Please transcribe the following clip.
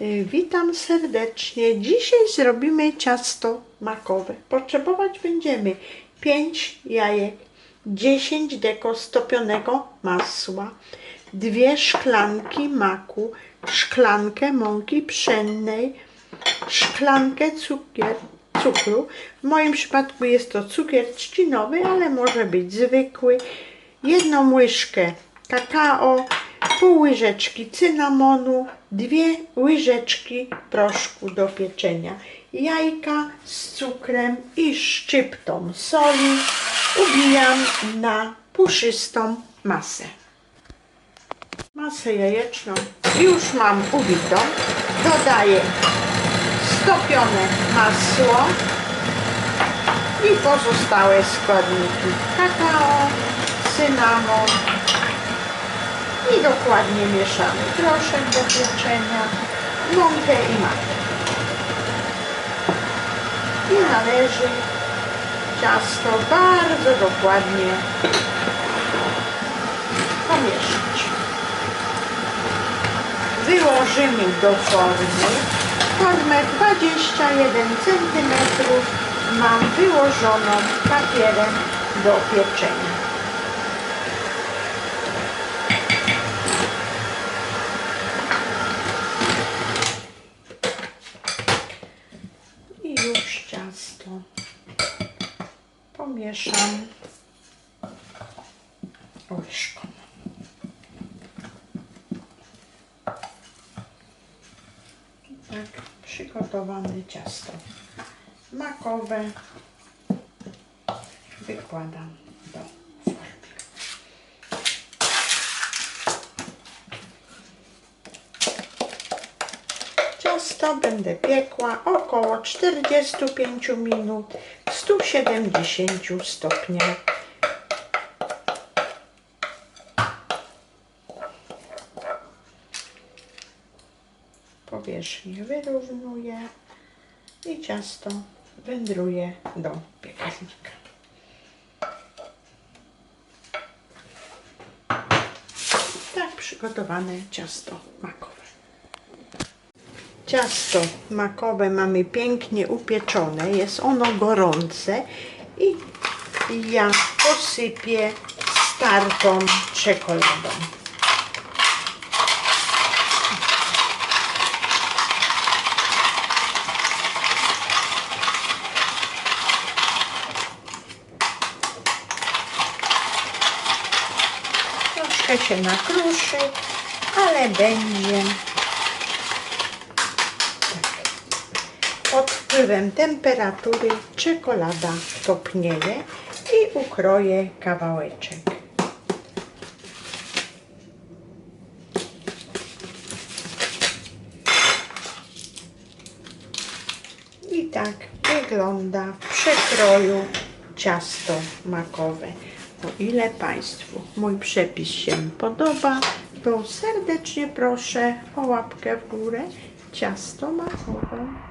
Y, Witam serdecznie. Dzisiaj zrobimy ciasto makowe. Potrzebować będziemy 5 jajek, 10 deko stopionego masła, dwie szklanki maku, szklankę mąki pszennej, szklankę cukier, cukru. W moim przypadku jest to cukier trzcinowy, ale może być zwykły. Jedną łyżkę kakao, pół łyżeczki cynamonu, dwie łyżeczki proszku do pieczenia, jajka z cukrem i szczyptą soli ubijam na puszystą masę. Masę jajeczną już mam ubitą. Dodaję stopione masło i pozostałe składniki kakao, cynamon i dokładnie mieszamy proszek do pieczenia, mąkę i mak. I należy ciasto bardzo dokładnie pomieszać. Wyłożymy do formy. Formę 21 cm mam wyłożoną papierem do pieczenia. I już ciasto pomieszam. Łyżką. Tak, przygotowane ciasto. Makowe. Wykładam do Ciasto będę piekła około 45 minut w 170 stopniach. Powierzchnię wyrównuję i ciasto wędruje do piekarnika. Tak przygotowane ciasto makowe. Ciasto makowe mamy pięknie upieczone, jest ono gorące i ja posypię startą czekoladą. Troszkę się nakruszy, ale będzie wpływem temperatury czekolada topnieje i ukroję kawałeczek. I tak wygląda w przekroju ciasto makowe. O ile Państwu mój przepis się podoba, to serdecznie proszę o łapkę w górę ciasto makowe.